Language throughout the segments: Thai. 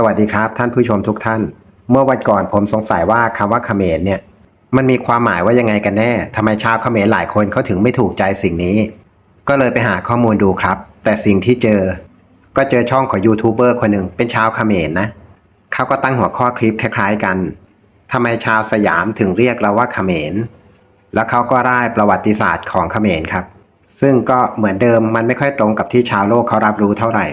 สวัสดีครับท่านผู้ชมทุกท่าน เมื่อวันก่อนผมสงสัยว่าคำว่าเขมรเนี่ย มันมีความหมายว่ายังไงกันแน่ทำไมชาวเขมรหลายคนเขาถึงไม่ถูกใจสิ่งนี้ ก็เลยไปหาข้อมูลดูครับ แต่สิ่งที่เจอ ก็เจอช่องของยูทูบเบอร์คนหนึ่งเป็นชาวเขมรนะเขาก็ตั้งหัวข้อคลิปคล้าย ๆ กันทำไมชาวสยามถึงเรียกเราว่าเขมร แล้วเขาก็ร่ประวัติศาสตร์ของเขมรครับ ซึ่งก็เหมือนเดิมมันไม่ค่อยตรงกับที่ชาวโลกเขารับรู้เท่าไหร่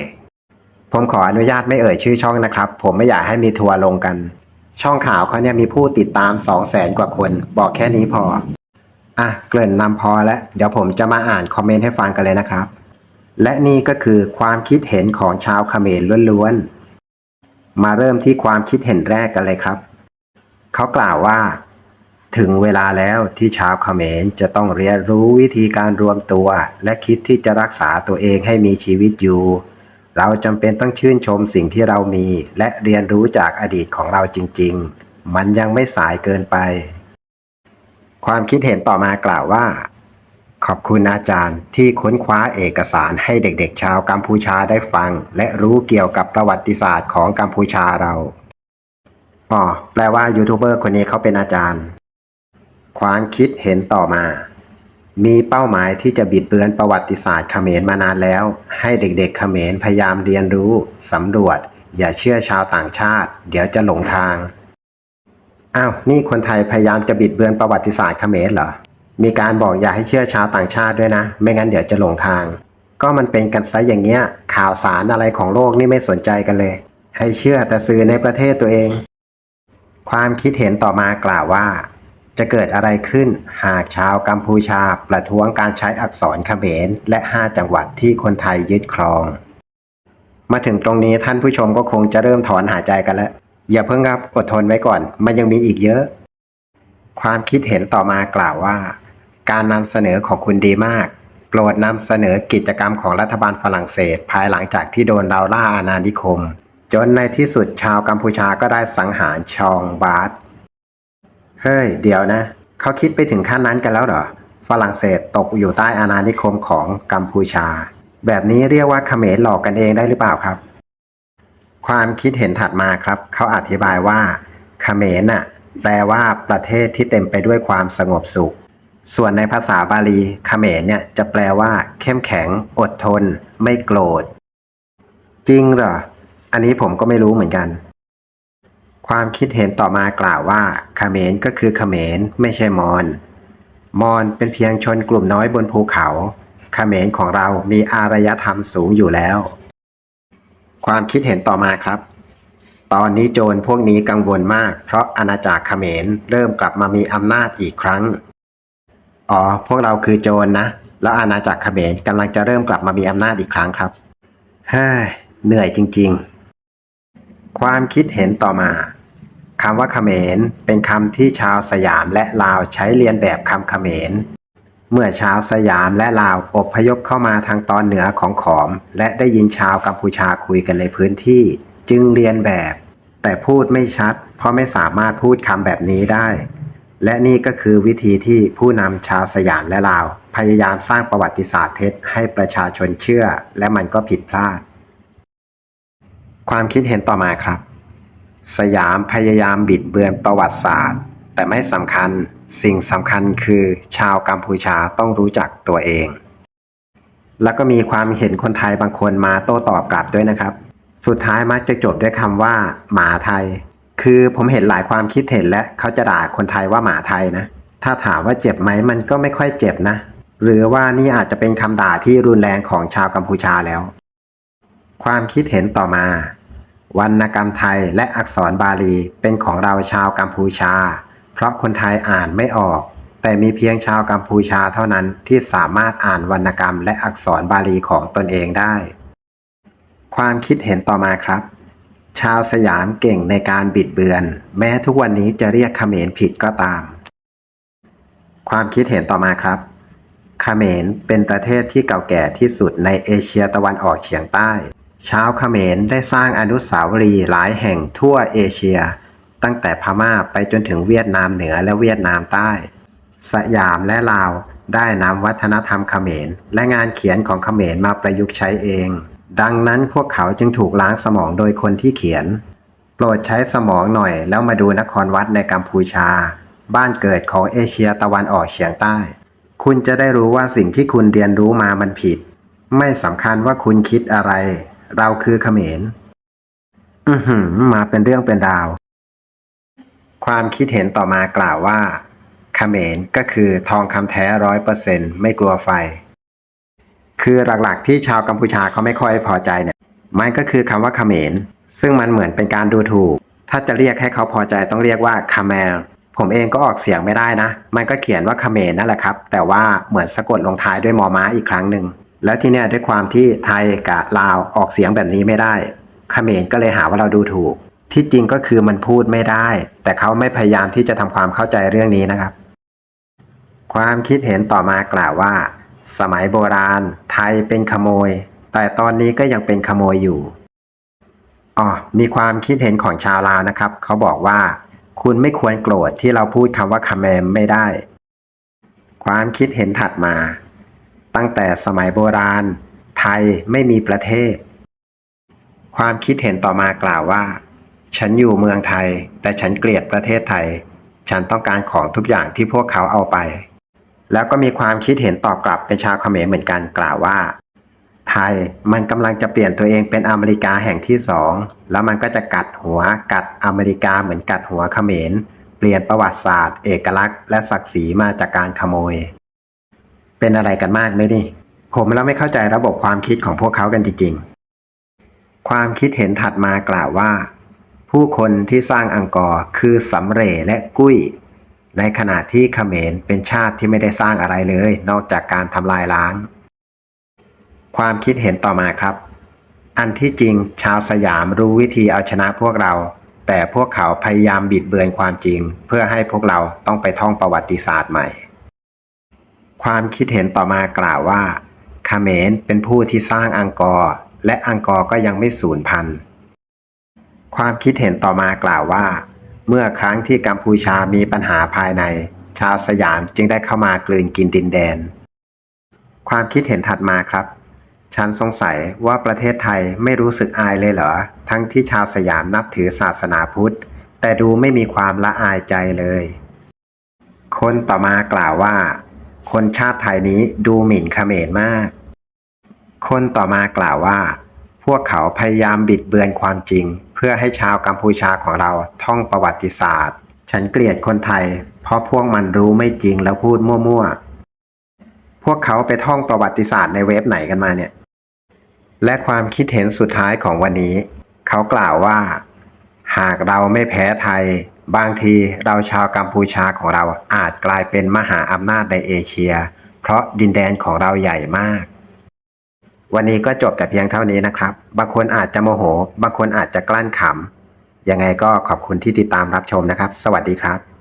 ผมขออนุญาตไม่เอ่ยชื่อช่องนะครับ ผมไม่อยากให้มีทัวร์ลงกัน ช่องข่าวเขาเนี่ยมีผู้ติดตาม2 0 0แสนกว่าคน บอกแค่นี้พอ อะ เกริ่นนำพอแล้ว เดี๋ยวผมจะมาอ่านคอมเมนต์ให้ฟังกันเลยนะครับ และนี่ก็คือความคิดเห็นของชาวเขมรล้วนๆ มาเริ่มที่ความคิดเห็นแรกกันเลยครับ เขากล่าวว่า ถึงเวลาแล้วที่ชาวเขมรจะต้องเรียนรู้วิธีการรวมตัว และคิดที่จะรักษาตัวเองให้มีชีวิตอยู่ เราจำเป็นต้องชื่นชมสิ่งที่เรามี และเรียนรู้จากอดีตของเราจริง ๆ มันยังไม่สายเกินไป ความคิดเห็นต่อมากล่าวว่า ขอบคุณอาจารย์ที่ค้นคว้าเอกสารให้เด็กๆ ชาวกัมพูชาได้ฟัง และรู้เกี่ยวกับประวัติศาสตร์ของกัมพูชาเราอ๋อแปลว่ายูทูบเบอร์คนนี้เขาเป็นอาจารย์ ความคิดเห็นต่อมา มีเป้าหมายที่จะบิดเบือนประวัติศาสตร์เขมรมานานแล้ว ให้เด็กๆเขมรพยายามเรียนรู้ สำรวจ อย่าเชื่อชาวต่างชาติ เดี๋ยวจะหลงทาง อ้าว นี่คนไทยพยายามจะบิดเบือนประวัติศาสตร์เขมรเหรอ มีการบอกอย่าให้เชื่อชาวต่างชาติด้วยนะ ไม่งั้นเดี๋ยวจะหลงทาง ก็มันเป็นกันซะอย่างเงี้ย ข่าวสารอะไรของโลกนี่ไม่สนใจกันเลย ให้เชื่อแต่สื่อในประเทศตัวเอง ความคิดเห็นต่อมากล่าวว่า จะเกิดอะไรขึ้นหากชาวกัมพูชาประท้วงการใช้อักษรเขมร และ 5 จังหวัดที่คนไทยยึดครอง มาถึงตรงนี้ท่านผู้ชมก็คงจะเริ่มถอนหายใจกันแล้ว อย่าเพิ่งครับอดทนไว้ก่อน มันยังมีอีกเยอะ ความคิดเห็นต่อมากล่าวว่า การนำเสนอของคุณดีมาก โปรดนำเสนอกิจกรรมของรัฐบาลฝรั่งเศส ภายหลังจากที่โดนเราล่าอาณานิคม จนในที่สุดชาวกัมพูชาก็ได้สังหารชองบาร์ต เฮ้ย เดี๋ยวนะ เขาคิดไปถึงขั้นนั้นกันแล้วเหรอ ฝรั่งเศสตกอยู่ใต้อาณานิคมของกัมพูชา แบบนี้เรียกว่าเขมรหลอกกันเองได้หรือเปล่าครับ ความคิดเห็นถัดมาครับ เขาอธิบายว่าเขมรน่ะแปลว่าประเทศที่เต็มไปด้วยความสงบสุข ส่วนในภาษาบาลีเขมรเนี่ยจะแปลว่า เข้มแข็ง อดทน ไม่โกรธ จริงเหรอ อันนี้ผมก็ไม่รู้เหมือนกัน ความคิดเห็นต่อมากล่าวว่าเขมรก็คือเขมรไม่ใช่มอญ มอญเป็นเพียงชนกลุ่มน้อยบนภูเขา เขมรของเรามีอารยธรรมสูงอยู่แล้ว ความคิดเห็นต่อมาครับ ตอนนี้โจรพวกนี้กังวลมาก เพราะอาณาจักรเขมรเริ่มกลับมามีอำนาจอีกครั้ง อ๋อ พวกเราคือโจรนะ แล้วอาณาจักรเขมรกำลังจะเริ่มกลับมามีอำนาจอีกครั้งครับเฮ้ยเหนื่อยจริง ๆ ความคิดเห็นต่อมา คำว่าเขมรเป็นคำที่ชาวสยามและลาวใช้เรียนแบบคำเขมร เมื่อชาวสยามและลาวอพยพเข้ามาทางตอนเหนือของขอม และได้ยินชาวกัมพูชาคุยกันในพื้นที่ จึงเรียนแบบ แต่พูดไม่ชัด เพราะไม่สามารถพูดคำแบบนี้ได้ และนี่ก็คือวิธีที่ผู้นำชาวสยามและลาว พยายามสร้างประวัติศาสตร์เท็จให้ประชาชนเชื่อ และมันก็ผิดพลาด ความคิดเห็นต่อมาครับ สยามพยายามบิดเบือนประวัติศาสตร์ แต่ไม่สำคัญ สิ่งสำคัญคือชาวกัมพูชาต้องรู้จักตัวเอง แล้วก็มีความเห็นคนไทยบางคนมาโต้ตอบกลับด้วยนะครับ สุดท้ายมักจะจบด้วยคำว่า หมาไทย คือผมเห็นหลายความคิดเห็นและเขาจะด่าคนไทยว่าหมาไทยนะ ถ้าถามว่าเจ็บไหมมันก็ไม่ค่อยเจ็บนะ หรือว่านี่อาจจะเป็นคำด่าที่รุนแรงของชาวกัมพูชาแล้ว ความคิดเห็นต่อมา วรรณกรรมไทยและอักษรบาลีเป็นของเราชาวกัมพูชา เพราะคนไทยอ่านไม่ออก แต่มีเพียงชาวกัมพูชาเท่านั้นที่สามารถอ่านวรรณกรรมและอักษรบาลีของตนเองได้ ความคิดเห็นต่อมาครับ ชาวสยามเก่งในการบิดเบือน แม้ทุกวันนี้จะเรียกเขมรผิดก็ตาม ความคิดเห็นต่อมาครับเขมรเป็นประเทศที่เก่าแก่ที่สุดในเอเชียตะวันออกเฉียงใต้ ชาวเขมรได้สร้างอนุสาวรีย์หลายแห่งทั่วเอเชีย ตั้งแต่พม่าไปจนถึงเวียดนามเหนือและเวียดนามใต้ สยามและลาวได้นำวัฒนธรรมเขมร และงานเขียนของเขมรมาประยุกต์ใช้เอง ดังนั้นพวกเขาจึงถูกล้างสมองโดยคนที่เขียน โปรดใช้สมองหน่อยแล้วมาดูนครวัดในกัมพูชา บ้านเกิดของเอเชียตะวันออกเฉียงใต้ คุณจะได้รู้ว่าสิ่งที่คุณเรียนรู้มามันผิด ไม่สำคัญว่าคุณคิดอะไร เราคือเขมร อือหือ มาเป็นเรื่องเป็นราว ความคิดเห็นต่อมากล่าวว่าเขมรก็คือทองคำแท้ร้อยเปอร์เซ็นไม่กลัวไฟ คือหลักๆที่ชาวกัมพูชาเขาไม่ค่อยพอใจเนี่ยมันก็คือคำว่าเขมร ซึ่งมันเหมือนเป็นการดูถูก ถ้าจะเรียกให้เขาพอใจต้องเรียกว่าคาเมรผมเองก็ออกเสียงไม่ได้นะ มันก็เขียนว่าเขมรนั่นแหละครับ แต่ว่าเหมือนสะกดลงท้ายด้วยมอม้าอีกครั้งหนึ่ง แล้วที่เนี่ยด้วยความที่ไทยกับลาวออกเสียงแบบนี้ไม่ได้เขมรก็เลยหาว่าเราดูถูก ที่จริงก็คือมันพูดไม่ได้ แต่เขาไม่พยายามที่จะทำความเข้าใจเรื่องนี้นะครับ ความคิดเห็นต่อมากล่าวว่า สมัยโบราณ ไทยเป็นขโมย แต่ตอนนี้ก็ยังเป็นขโมยอยู่อ๋อมีความคิดเห็นของชาวลาวนะครับ เขาบอกว่า คุณไม่ควรโกรธที่เราพูดคำว่าคาเมมไม่ได้ ความคิดเห็นถัดมา ตั้งแต่สมัยโบราณ ไทยไม่มีประเทศ ความคิดเห็นต่อมากล่าวว่า ฉันอยู่เมืองไทย แต่ฉันเกลียดประเทศไทย ฉันต้องการของทุกอย่างที่พวกเขาเอาไป แล้วก็มีความคิดเห็นตอบกลับเป็นชาวเขมรเหมือนกันกล่าวว่า ไทยมันกำลังจะเปลี่ยนตัวเองเป็นอเมริกาแห่งที่สองแล้วมันก็จะกัดหัวกัดอเมริกาเหมือนกัดหัวเขมรเปลี่ยนประวัติศาสตร์ เอกลักษณ์และศักดิ์ศรีมาจากการขโมย เป็นอะไรกันมากไหมนี่ผมแล้วไม่เข้าใจระบบความคิดของพวกเขากันจริงๆ ความคิดเห็นถัดมากล่าวว่า ผู้คนที่สร้างอังกอร์คือสำเร็และกุ้ย ในขณะที่เขมรเป็นชาติที่ไม่ได้สร้างอะไรเลย นอกจากการทำลายล้าง ความคิดเห็นต่อมาครับ อันที่จริงชาวสยามรู้วิธีเอาชนะพวกเรา แต่พวกเขาพยายามบิดเบือนความจริง เพื่อให้พวกเราต้องไปท่องประวัติศาสตร์ใหม่ ความคิดเห็นต่อมากล่าวว่าคาเมรเป็นผู้ที่สร้างอังกอร์และอังกอร์ก็ยังไม่สูญพันธุ์ ความคิดเห็นต่อมากล่าวว่า เมื่อครั้งที่กัมพูชามีปัญหาภายใน ชาวสยามจึงได้เข้ามากลืนกินดินแดน ความคิดเห็นถัดมาครับ ฉันสงสัยว่าประเทศไทยไม่รู้สึกอายเลยเหรอ ทั้งที่ชาวสยามนับถือศาสนาพุทธ แต่ดูไม่มีความละอายใจเลย คนต่อมากล่าวว่า คนชาติไทยนี้ดูหมิ่นเขมรมาก คนต่อมากล่าวว่า พวกเขาพยายามบิดเบือนความจริง เพื่อให้ชาวกัมพูชาของเราท่องประวัติศาสตร์ ฉันเกลียดคนไทย เพราะพวกมันรู้ไม่จริงแล้วพูดมั่วๆ พวกเขาไปท่องประวัติศาสตร์ในเว็บไหนกันมาเนี่ย และความคิดเห็นสุดท้ายของวันนี้ เขากล่าวว่า หากเราไม่แพ้ไทย บางทีเราชาวกัมพูชาของเราอาจกลายเป็นมหาอำนาจในเอเชีย เพราะดินแดนของเราใหญ่มาก วันนี้ก็จบแต่เพียงเท่านี้นะครับ บางคนอาจจะโมโห บางคนอาจจะกลั้นขำยังไงก็ขอบคุณที่ติดตามรับชมนะครับ สวัสดีครับ